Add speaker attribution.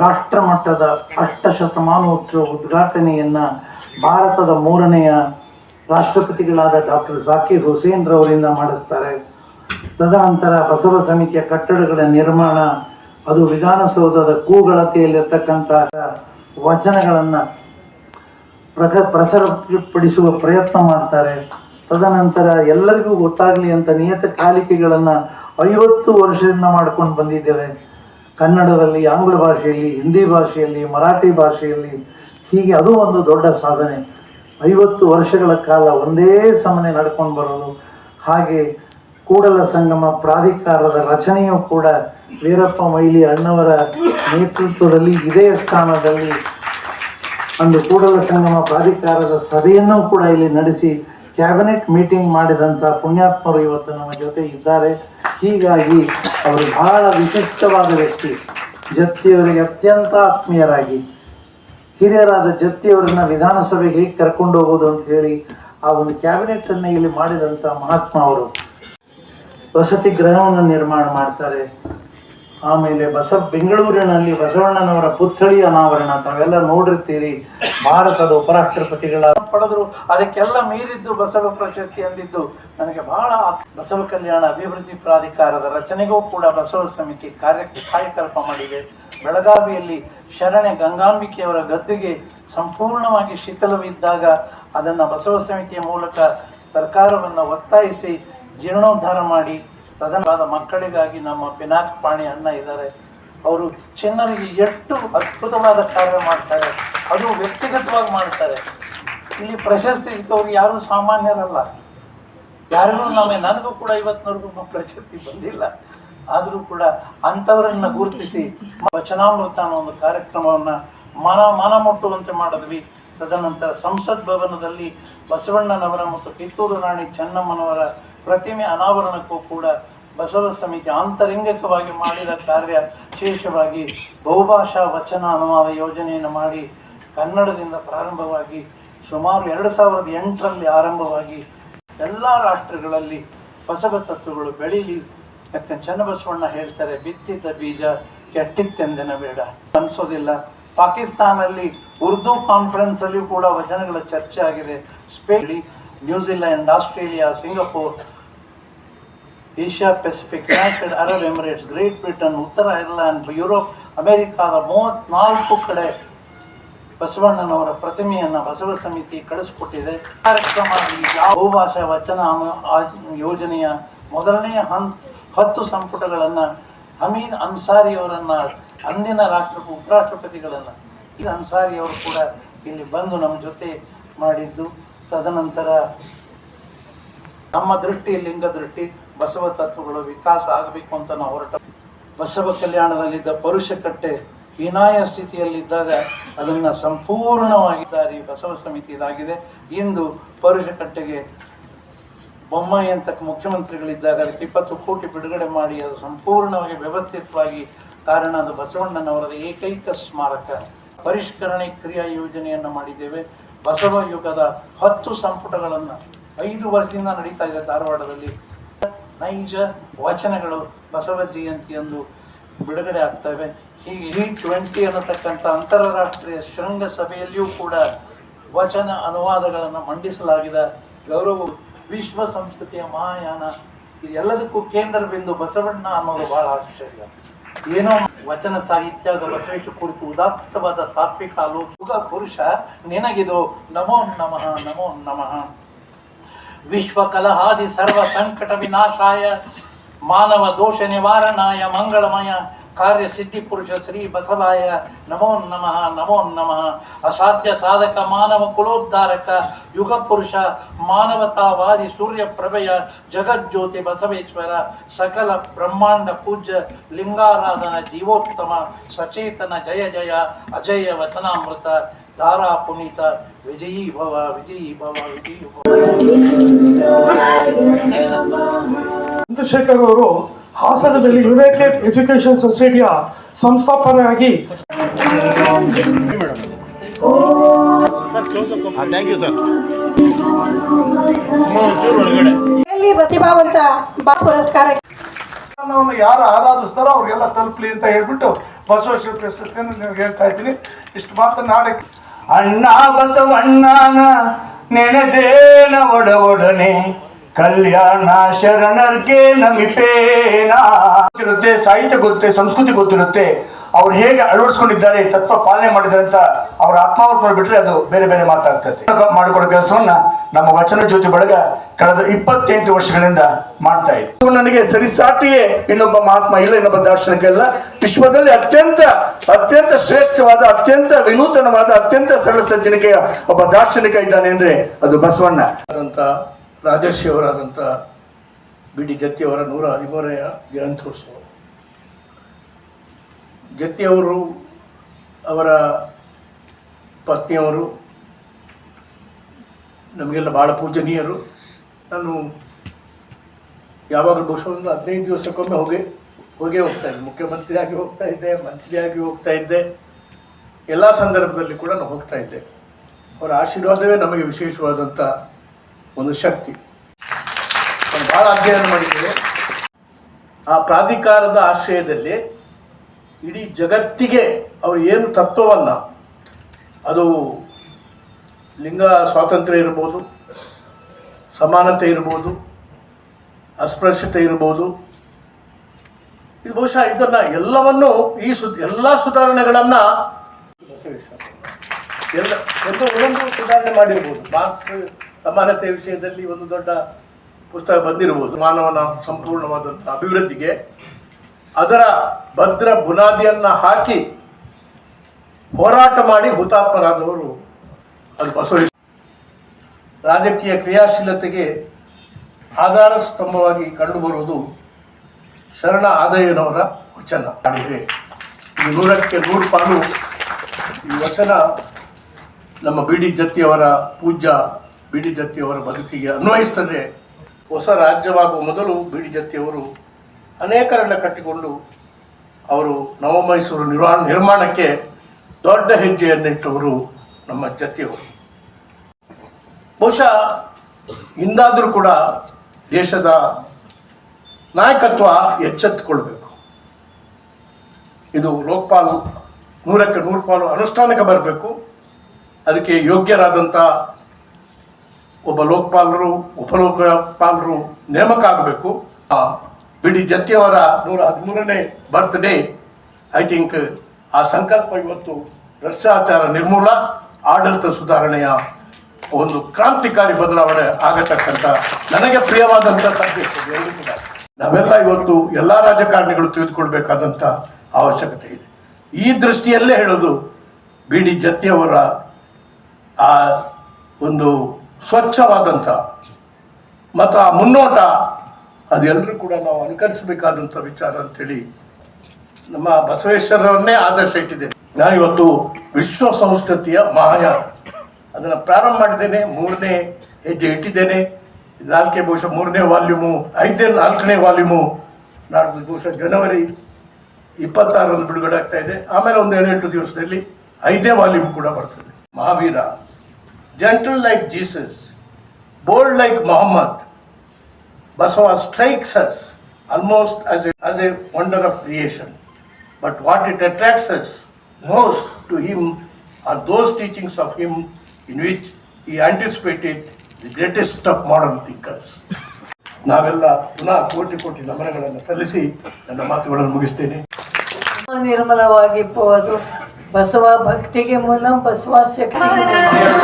Speaker 1: ರಾಷ್ಟ್ರ ಮಟ್ಟದ ಅಷ್ಟಶತಮಾನೋತ್ಸವ ಉದ್ಘಾಟನೆಯನ್ನ ಭಾರತದ ಮೂರನೆಯ ರಾಷ್ಟ್ರಪತಿಗಳಾದ ಡಾಕ್ಟರ್ ಜಾಕಿರ್ ಹುಸೇನ್ ರವರಿಂದ ಮಾಡಿಸ್ತಾರೆ. ತದನಂತರ ಬಸವ ಸಮಿತಿಯ ಕಟ್ಟಡಗಳ ನಿರ್ಮಾಣ, ಅದು ವಿಧಾನಸೌಧದ ಕೂಗಳತೆಯಲ್ಲಿರ್ತಕ್ಕಂಥ ವಚನಗಳನ್ನು ಪ್ರಕ ಪ್ರಸರಪಡಿಸುವ ಪ್ರಯತ್ನ ಮಾಡ್ತಾರೆ. ತದನಂತರ ಎಲ್ಲರಿಗೂ ಗೊತ್ತಾಗಲಿ ಅಂತ ನಿಯತ ಕಾಲಿಕೆಗಳನ್ನು ಐವತ್ತು ವರ್ಷದಿಂದ ಮಾಡ್ಕೊಂಡು ಬಂದಿದ್ದೇವೆ. ಕನ್ನಡದಲ್ಲಿ, ಆಂಗ್ಲ ಭಾಷೆಯಲ್ಲಿ, ಹಿಂದಿ ಭಾಷೆಯಲ್ಲಿ, ಮರಾಠಿ ಭಾಷೆಯಲ್ಲಿ ಹೀಗೆ ಅದು ಒಂದು ದೊಡ್ಡ ಸಾಧನೆ. ಐವತ್ತು ವರ್ಷಗಳ ಕಾಲ ಒಂದೇ ಸಮನೆ ನಡ್ಕೊಂಡು ಬರೋದು. ಹಾಗೆ ಕೂಡಲ ಸಂಗಮ ಪ್ರಾಧಿಕಾರದ ರಚನೆಯೂ ಕೂಡ ವೀರಪ್ಪ ಮೈಲಿ ಅಣ್ಣವರ ನೇತೃತ್ವದಲ್ಲಿ ಇದೇ ಸ್ಥಾನದಲ್ಲಿ ಒಂದು ಕೂಡಲ ಸಂಗಮ ಪ್ರಾಧಿಕಾರದ ಸಭೆಯನ್ನು ಕೂಡ ಇಲ್ಲಿ ನಡೆಸಿ ಕ್ಯಾಬಿನೆಟ್ ಮೀಟಿಂಗ್ ಮಾಡಿದಂಥ ಪುಣ್ಯಾತ್ಮರು ಇವತ್ತು ನಮ್ಮ ಜೊತೆ ಇದ್ದಾರೆ. ಹೀಗಾಗಿ ಅವರು ಬಹಳ ವಿಶಿಷ್ಟವಾದ ವ್ಯಕ್ತಿ. ಜತ್ತಿಯವರಿಗೆ ಅತ್ಯಂತ ಆತ್ಮೀಯರಾಗಿ. ಹಿರಿಯರಾದ ಜತ್ತಿಯವರನ್ನ ವಿಧಾನಸಭೆಗೆ ಹೇಗೆ ಕರ್ಕೊಂಡು ಹೋಗೋದು ಅಂತ ಹೇಳಿ ಆ ಒಂದು ಕ್ಯಾಬಿನೆಟ್ ಅನ್ನ ಇಲ್ಲಿ ಮಾಡಿದಂಥ ಮಹಾತ್ಮ ಅವರು. ವಸತಿ ಗೃಹವನ್ನು ನಿರ್ಮಾಣ ಮಾಡ್ತಾರೆ. ಆಮೇಲೆ ಬಸ ಬೆಂಗಳೂರಿನಲ್ಲಿ ಬಸವಣ್ಣನವರ ಪುತ್ಥಳಿಯ ಅನಾವರಣ, ತಾವೆಲ್ಲ ನೋಡಿರ್ತೀರಿ. ಭಾರತದ ಉಪರಾಷ್ಟ್ರಪತಿಗಳ ಪಡೆದ್ರು, ಅದಕ್ಕೆಲ್ಲ ಮೀರಿದ್ದು ಬಸವ ಪ್ರಶಸ್ತಿ ಅಂದಿದ್ದು. ನನಗೆ ಬಹಳ ಬಸವ ಕಲ್ಯಾಣ ಅಭಿವೃದ್ಧಿ ಪ್ರಾಧಿಕಾರದ ರಚನೆಗೂ ಕೂಡ ಬಸವ ಸಮಿತಿ ಕಾರ್ಯ ಕಾಯಕಲ್ಪ ಮಾಡಿದೆ. ಬೆಳಗಾವಿಯಲ್ಲಿ ಶರಣೆ ಗಂಗಾಂಬಿಕೆಯವರ ಗದ್ದುಗೆ ಸಂಪೂರ್ಣವಾಗಿ ಶೀತಲವಿದ್ದಾಗ ಅದನ್ನು ಬಸವ ಸಮಿತಿಯ ಮೂಲಕ ಸರ್ಕಾರವನ್ನು ಒತ್ತಾಯಿಸಿ ಜೀರ್ಣೋದ್ಧಾರ ಮಾಡಿ ತದನವಾದ ಮಕ್ಕಳಿಗಾಗಿ ನಮ್ಮ ಪಿನಾಕ ಪಾಣಿ ಅಣ್ಣ ಇದ್ದಾರೆ. ಅವರು ಚಿನ್ನರಿಗೆ ಎಷ್ಟು ಅದ್ಭುತವಾದ ಕಾರ್ಯ ಮಾಡ್ತಾರೆ, ಅದು ವ್ಯಕ್ತಿಗತವಾಗಿ ಮಾಡ್ತಾರೆ ಇಲ್ಲಿ ಪ್ರಶಸ್ತಿ ಸಿಕ್ಕವ್ರು ಯಾರು ಸಾಮಾನ್ಯರಲ್ಲ. ಯಾರಿಗೂ ನಮಗೆ ನನಗೂ ಕೂಡ ಇವತ್ತಿನವರೆಗೂ ಪ್ರಶಸ್ತಿ ಬಂದಿಲ್ಲ. ಆದರೂ ಕೂಡ ಅಂಥವರನ್ನ ಗುರುತಿಸಿ ವಚನಾಮೃತ ಅನ್ನೋ ಒಂದು ಕಾರ್ಯಕ್ರಮವನ್ನು ಮನ ಮನ ಮುಟ್ಟುವಂತೆ ಮಾಡಿದ್ವಿ. ತದನಂತರ ಸಂಸತ್ ಭವನದಲ್ಲಿ ಬಸವಣ್ಣನವರ ಮತ್ತು ಕಿತ್ತೂರು ರಾಣಿ ಚೆನ್ನಮ್ಮನವರ ಪ್ರತಿಮೆ ಅನಾವರಣಕ್ಕೂ ಕೂಡ ಬಸವ ಸಮಿತಿ ಆಂತರಂಗಿಕವಾಗಿ ಮಾಡಿದ ಕಾರ್ಯ ವಿಶೇಷವಾಗಿ ಬಹುಭಾಷಾ ವಚನ ಅನುವಾದ ಯೋಜನೆಯನ್ನು ಮಾಡಿ ಕನ್ನಡದಿಂದ ಪ್ರಾರಂಭವಾಗಿ ಸುಮಾರು ಎರಡು ಸಾವಿರದ ಎಂಟರಲ್ಲಿ ಆರಂಭವಾಗಿ ಎಲ್ಲ ರಾಷ್ಟ್ರಗಳಲ್ಲಿ ಬಸವ ತತ್ವಗಳು ಬೆಳೀಲಿ. ಯಾಕೆ ಚನ್ನಬಸವಣ್ಣ ಹೇಳ್ತಾರೆ ಬಿತ್ತಿದ ಬೀಜ ಕೆಟ್ಟಿತ್ತೆಂದೆನ ಬೇಡ. ಅನಿಸೋದಿಲ್ಲ. ಪಾಕಿಸ್ತಾನಲ್ಲಿ ಉರ್ದು ಕಾನ್ಫರೆನ್ಸಲ್ಲಿಯೂ ಕೂಡ ವಚನಗಳ ಚರ್ಚೆ ಆಗಿದೆ. Spain New Zealand, Australia, Singapore, Asia Pacific, United Arab Emirates, Great Britain, ಉತ್ತರ ಐರ್ಲ್ಯಾಂಡ್ ಯುರೋಪ್, ಅಮೆರಿಕಾದ ಮೂವತ್ತ್ನಾಲ್ಕು ಕಡೆ ಬಸವಣ್ಣನವರ ಪ್ರತಿಮೆಯನ್ನು ಬಸವ ಸಮಿತಿ ಕಳಿಸ್ಕೊಟ್ಟಿದೆ. ಕಾರ್ಯಕ್ರಮದಲ್ಲಿ ಬಹುಭಾಷಾ ವಚನ ಯೋಜನೆಯ ಮೊದಲನೆಯ ಹಂತ ಹತ್ತು ಸಂಪುಟಗಳನ್ನು ಹಮೀದ್ ಅನ್ಸಾರಿಯವರನ್ನು ಅಂದಿನ ರಾಷ್ಟ್ರ ಉಪರಾಷ್ಟ್ರಪತಿಗಳನ್ನು ಈಗ ಅನ್ಸಾರಿಯವರು ಕೂಡ ಇಲ್ಲಿ ಬಂದು ನಮ್ಮ ಜೊತೆ ಮಾಡಿದ್ದು. ತದನಂತರ ನಮ್ಮ ದೃಷ್ಟಿ, ಲಿಂಗ ದೃಷ್ಟಿ, ಬಸವ ತತ್ವಗಳು ವಿಕಾಸ ಆಗಬೇಕು ಅಂತ ನಾವು ಹೊರಟ ಬಸವ ಕಲ್ಯಾಣದಲ್ಲಿದ್ದ ಪರುಷಕಟ್ಟೆ ಹೀನಾಯ ಸ್ಥಿತಿಯಲ್ಲಿದ್ದಾಗ ಅದನ್ನು ಸಂಪೂರ್ಣವಾಗಿ ದಾರಿ ಬಸವ ಸಮಿತಿ ಇದಾಗಿದೆ ಇಂದು ಪರುಷಕಟ್ಟೆಗೆ ಬೊಮ್ಮಾಯಿ ಅಂತ ಮುಖ್ಯಮಂತ್ರಿಗಳಿದ್ದಾಗ ಅದಕ್ಕೆ ಇಪ್ಪತ್ತು ಕೋಟಿ ಬಿಡುಗಡೆ ಮಾಡಿ, ಅದು ಸಂಪೂರ್ಣವಾಗಿ ವ್ಯವಸ್ಥಿತವಾಗಿ ಕಾರಣ ಅದು ಬಸವಣ್ಣನವರದ ಏಕೈಕ ಸ್ಮಾರಕ. ಪರಿಷ್ಕರಣೆ ಕ್ರಿಯಾ ಯೋಜನೆಯನ್ನು ಮಾಡಿದ್ದೇವೆ. ಬಸವ ಯುಗದ ಹತ್ತು ಸಂಪುಟಗಳನ್ನು ಐದು ವರ್ಷದಿಂದ ನಡೀತಾ ಇದೆ ಧಾರವಾಡದಲ್ಲಿ. ನೈಜ ವಚನಗಳು ಬಸವ ಜಯಂತಿಯಂದು ಬಿಡುಗಡೆ ಆಗ್ತವೆ ಹೀಗೆ ಜಿ ಟ್ವೆಂಟಿ ಅನ್ನತಕ್ಕಂಥ ಅಂತಾರಾಷ್ಟ್ರೀಯ ಶೃಂಗ ಸಭೆಯಲ್ಲಿಯೂ ಕೂಡ ವಚನ ಅನುವಾದಗಳನ್ನು ಮಂಡಿಸಲಾಗಿದೆ. ಗೌರವ ವಿಶ್ವ ಸಂಸ್ಕೃತಿಯ ಮಹಾಯಾನ. ಇದೆಲ್ಲದಕ್ಕೂ ಕೇಂದ್ರ ಬಿಂದು ಬಸವಣ್ಣ ಅನ್ನೋದು ಬಹಳ ಆಶ್ಚರ್ಯ. ಏನೋ ವಚನ ಸಾಹಿತ್ಯದ ಬಸವೇಶ ಕುರಿತು ಉದಾತ್ತವಾದ ತಾತ್ವಿಕ ಆಲೋಚಕ ಪುರುಷ, ನಿನಗಿದು ನಮೋ ನಮಃ ನಮೋ ನಮಃ. ವಿಶ್ವ ಕಲಹಾದಿ ಸರ್ವ ಸಂಕಟ ವಿನಾಶಾಯ. ಮಾನವ ದೋಷ ನಿವಾರಣಾಯ ಮಂಗಳಮಯ. ಕಾರ್ಯ ಸಿದ್ಧಿ ಪುರುಷ ಶ್ರೀ ಬಸವಾಯ ನಮೋ ನಮಃ ನಮೋ ನಮಃ. ಅಸಾಧ್ಯ ಸಾಧಕ, ಮಾನವ ಕುಲೋದ್ಧಾರಕ, ಯುಗ ಪುರುಷ, ಮಾನವತಾವಾದಿ, ಸೂರ್ಯ ಪ್ರಭೆಯ, ಜಗಜ್ಯೋತಿ ಬಸವೇಶ್ವರ, ಸಕಲ ಬ್ರಹ್ಮಾಂಡ ಪೂಜ್ಯ, ಲಿಂಗಾರಾಧನ ಜೀವೋತ್ತಮ, ಸಚೇತನ ಜಯ ಜಯ, ಅಜಯ ವಚನಾಮೃತ, ಧಾರಾ ಪುನೀತ, ವಿಜಯೀ ಭವ ವಿಜಯೀ ಭವ ವಿಜಯೀ ಭವ.
Speaker 2: ಚಂದ್ರಶೇಖರ್ ಅವರು ಹಾಸನದಲ್ಲಿ ಯುನೈಟೆಡ್ ಎಜುಕೇಶನ್ ಸೊಸೈಟಿಯ ಸಂಸ್ಥಾಪನೆಯಾಗಿ
Speaker 3: ಥ್ಯಾಂಕ್ ಯು ಸರ್ ಎಲ್ಲಿ ಬಸಿಬಾವಂತ ಬಾ ಪುರಸ್ಕಾರ
Speaker 4: ಯಾರು ಆರಾಧಿಸ್ತಾರೋ ಅವ್ರಿಗೆಲ್ಲ ತಲುಪಲಿ ಅಂತ ಹೇಳ್ಬಿಟ್ಟು ಬಸವೇಶ್ವರ ಪ್ರಶಸ್ತಿಯನ್ನು ನಿಮ್ಗೆ ಹೇಳ್ತಾ ಇದ್ದೀನಿ. ಇಷ್ಟು ಮಾತು ನಾಳೆ.
Speaker 5: ಅಣ್ಣ ಬಸವಣ್ಣನ ನೆನೆದೇನ ಒಡವೊಡನೆ. ಒಡನೆ ಕಲ್ಯಾಣ ಶರಣರ್ಗೆ ನಮಿಪೇನ ಗೊತ್ತಿರುತ್ತೆ, ಸಾಹಿತ್ಯ ಗೊತ್ತಿರುತ್ತೆ, ಸಂಸ್ಕೃತಿ ಗೊತ್ತಿರುತ್ತೆ. ಅವ್ರು ಹೇಗೆ ಅಳವಡಿಸ್ಕೊಂಡಿದ್ದಾರೆ, ತತ್ವ ಪಾಲನೆ ಮಾಡಿದ್ದಾರೆ ಅಂತ ಅವ್ರ ಆತ್ಮಾವರ್ಪಣೆ ಬಿಟ್ರೆ ಅದು ಬೇರೆ ಬೇರೆ ಮಾತಾಗ್ತದೆ. ಮಾಡಿಕೊಡೋ ಕೆಲಸವನ್ನ ನಮ್ಮ ವಚನ ಜ್ಯೋತಿ ಬಳಗ ಕಳೆದ ಇಪ್ಪತ್ತೆಂಟು ವರ್ಷಗಳಿಂದ ಮಾಡ್ತಾ ಇದೆ. ನನಗೆ ಸರಿಸಾಟಿಯೇ ಇನ್ನೊಬ್ಬ ಮಹಾತ್ಮ ಇಲ್ಲ, ಇನ್ನೊಬ್ಬ ದಾರ್ಶನಿಕ ವಿಶ್ವದಲ್ಲಿ ಅತ್ಯಂತ ಅತ್ಯಂತ ಶ್ರೇಷ್ಠವಾದ, ಅತ್ಯಂತ ವಿನೂತನವಾದ, ಅತ್ಯಂತ ಸರಳ ಸಜ್ಜನಿಕೆಯ ಒಬ್ಬ ದಾರ್ಶನಿಕ ಇದ್ದಾನೆ ಅಂದ್ರೆ ಅದು ಬಸವಣ್ಣ.
Speaker 6: ರಾಜರ್ಷಿಯವರಾದಂಥ ಬಿ ಡಿ ಜತ್ತಿಯವರ ನೂರ ಹದಿಮೂರನೆಯ ಜಯಂತ್ಯೋತ್ಸವ. ಜತ್ತಿಯವರು ಅವರ ಪತ್ನಿಯವರು, ನಮಗೆಲ್ಲ ಭಾಳ ಪೂಜನೀಯರು. ನಾನು ಯಾವಾಗಲೂ ಬಹುಶಃ ಒಂದು ಹದಿನೈದು ದಿವಸಕ್ಕೊಮ್ಮೆ ಹೋಗಿ, ಹೋಗೇ ಹೋಗ್ತಾ ಇದ್ದೆ. ಮುಖ್ಯಮಂತ್ರಿಯಾಗಿ ಹೋಗ್ತಾ ಇದ್ದೆ, ಮಂತ್ರಿಯಾಗಿ ಹೋಗ್ತಾ ಇದ್ದೆ. ಎಲ್ಲ ಸಂದರ್ಭದಲ್ಲಿ ಕೂಡ ನಾನು ಹೋಗ್ತಾ ಇದ್ದೆ. ಅವರ ಆಶೀರ್ವಾದವೇ ನಮಗೆ ವಿಶೇಷವಾದಂಥ ಒಂದು ಶಕ್ತಿ. ಭಾಳ ಅಧ್ಯಯನ ಮಾಡಿದ್ದೇವೆ ಆ ಪ್ರಾಧಿಕಾರದ ಆಶ್ರಯದಲ್ಲಿ ಇಡೀ ಜಗತ್ತಿಗೆ ಅವರು ಏನು ತತ್ವವನ್ನು ಅದು ಲಿಂಗ ಸ್ವಾತಂತ್ರ್ಯ ಇರ್ಬೋದು, ಸಮಾನತೆ ಇರ್ಬೋದು, ಅಸ್ಪೃಶ್ಯತೆ ಇರ್ಬೋದು. ಇದು ಬಹುಶಃ ಇದನ್ನು ಎಲ್ಲವನ್ನು ಈ ಸು, ಎಲ್ಲ ಸುಧಾರಣೆಗಳನ್ನು ಎಲ್ಲ, ಒಂದು ಒಂದೊಂದು ಸುಧಾರಣೆ ಮಾಡಿರ್ಬೋದು. ಮಾರ್ಕ್ಸ್ ಸಮಾನತೆ ವಿಷಯದಲ್ಲಿ ಒಂದು ದೊಡ್ಡ ಪುಸ್ತಕ ಬಂದಿರಬಹುದು. ಮಾನವನ ಸಂಪೂರ್ಣವಾದಂಥ ಅಭಿವೃದ್ಧಿಗೆ ಅದರ ಭದ್ರ ಬುನಾದಿಯನ್ನು ಹಾಕಿ ಹೋರಾಟ ಮಾಡಿ ಹುತಾತ್ಮರಾದವರು ಅದು ಬಸವೇಶ್ವರ ರಾಜಕೀಯ ಕ್ರಿಯಾಶೀಲತೆಗೆ ಆಧಾರ ಸ್ತಂಭವಾಗಿ ಕಂಡುಬರುವುದು ಶರಣ ಆದಯ್ಯನವರ ವಚನ. ಮಾಡಿವೆ ಈ ನೂರಕ್ಕೆ ನೂರು ಪಾಲು ಈ ವಚನ ನಮ್ಮ ಬಿ ಡಿ ಜತ್ತಿಯವರ ಪೂಜ್ಯ ಬಿ ಡಿ ಜತ್ತಿಯವರ ಬದುಕಿಗೆ ಅನ್ವಯಿಸ್ತದೆ. ಹೊಸ ರಾಜ್ಯವಾಗುವ ಮೊದಲು ಬಿ ಡಿ ಜತ್ತಿಯವರು ಅನೇಕರನ್ನು ಕಟ್ಟಿಕೊಂಡು ಅವರು ನವಮೈಸೂರು ನಿರ್ವಾ, ನಿರ್ಮಾಣಕ್ಕೆ ದೊಡ್ಡ ಹೆಜ್ಜೆಯನ್ನಿಟ್ಟವರು ನಮ್ಮ ಜತ್ತಿಯವರು ಬಹುಶಃ ಇಂದಾದರೂ ಕೂಡ ದೇಶದ ನಾಯಕತ್ವ ಎಚ್ಚೆತ್ತುಕೊಳ್ಬೇಕು. ಇದು ಲೋಕಪಾಲ್ ನೂರಕ್ಕೆ ನೂರು ಪಾಲು ಅನುಷ್ಠಾನಕ್ಕೆ ಬರಬೇಕು. ಅದಕ್ಕೆ ಯೋಗ್ಯರಾದಂಥ ಒಬ್ಬ ಲೋಕಪಾಲರು, ಉಪಲೋಕಪಾಲರು ನೇಮಕ ಆಗಬೇಕು ಬಿಡಿ ಜತ್ತಿಯವರ ನೂರ ಹದಿಮೂರನೇ ಬರ್ತ್ಡೇ ಐ ಥಿಂಕ್ ಆ ಸಂಕಲ್ಪ ಇವತ್ತು ಭ್ರಷ್ಟಾಚಾರ ನಿರ್ಮೂಲ, ಆಡಳಿತ ಸುಧಾರಣೆಯ ಒಂದು ಕ್ರಾಂತಿಕಾರಿ ಬದಲಾವಣೆ ಆಗತಕ್ಕಂಥ ನನಗೆ ಪ್ರಿಯವಾದಂಥ ಸಬ್ಜೆಕ್ಟ್ ನಾವೆಲ್ಲ ಇವತ್ತು ಎಲ್ಲ ರಾಜಕಾರಣಿಗಳು ತಿಳಿದುಕೊಳ್ಬೇಕಾದಂಥ ಅವಶ್ಯಕತೆ ಇದೆ. ಈ ದೃಷ್ಟಿಯಲ್ಲೇ ಹೇಳೋದು ಬಿ ಡಿ ಆ ಒಂದು ಸ್ವಚ್ಛವಾದಂಥ ಮತ ಆ ಮುನ್ನೋಟ, ಅದೆಲ್ಲರೂ ಕೂಡ ನಾವು ಅನುಕರಿಸಬೇಕಾದಂಥ ವಿಚಾರ ಅಂತೇಳಿ ನಮ್ಮ ಬಸವೇಶ್ವರರನ್ನೇ ಆದರ್ಶ ಇಟ್ಟಿದ್ದೇನೆ. ನಾನಿವತ್ತು ವಿಶ್ವ ಸಂಸ್ಕೃತಿಯ ಮಹಾಯಾನ ಅದನ್ನು ಪ್ರಾರಂಭ ಮಾಡಿದ್ದೇನೆ, ಮೂರನೇ ಹೆಜ್ಜೆ ಇಟ್ಟಿದ್ದೇನೆ. ನಾಲ್ಕೇ ಬಹುಶಃ ಮೂರನೇ ವಾಲ್ಯೂಮು ಐದನೇ ನಾಲ್ಕನೇ ವಾಲ್ಯೂಮು. ನಾಡ್ದು ಬಹುಶಃ ಜನವರಿ ಇಪ್ಪತ್ತಾರರಂದು ಬಿಡುಗಡೆ ಆಗ್ತಾ ಇದೆ. ಆಮೇಲೆ ಒಂದು ಏಳೆಂಟು ದಿವಸದಲ್ಲಿ ಐದನೇ ವಾಲ್ಯೂಮ್ ಕೂಡ ಬರ್ತದೆ. Mahavira. Gentle like Jesus, bold like Muhammad, Basava strikes us almost as a, as a wonder of creation. But what it attracts us most to him are those teachings of him in which he anticipated the greatest of modern thinkers. ನಾವೆಲ್ಲ ಪುನಃ ಕೋಟಿ ಕೋಟಿ ನಮನಗಳನ್ನು ಸಲ್ಲಿಸಿ ನನ್ನ ಮಾತುಗಳನ್ನು ಮುಗಿಸ್ತೇನೆ
Speaker 3: ನಿರ್ಮಲವಾಗಿ ಪೋದು ಬಸವ ಭಕ್ತಿಗೆ ಮೂಲ ಬಸವ ಶಕ್ತಿ ಮೂಲಂ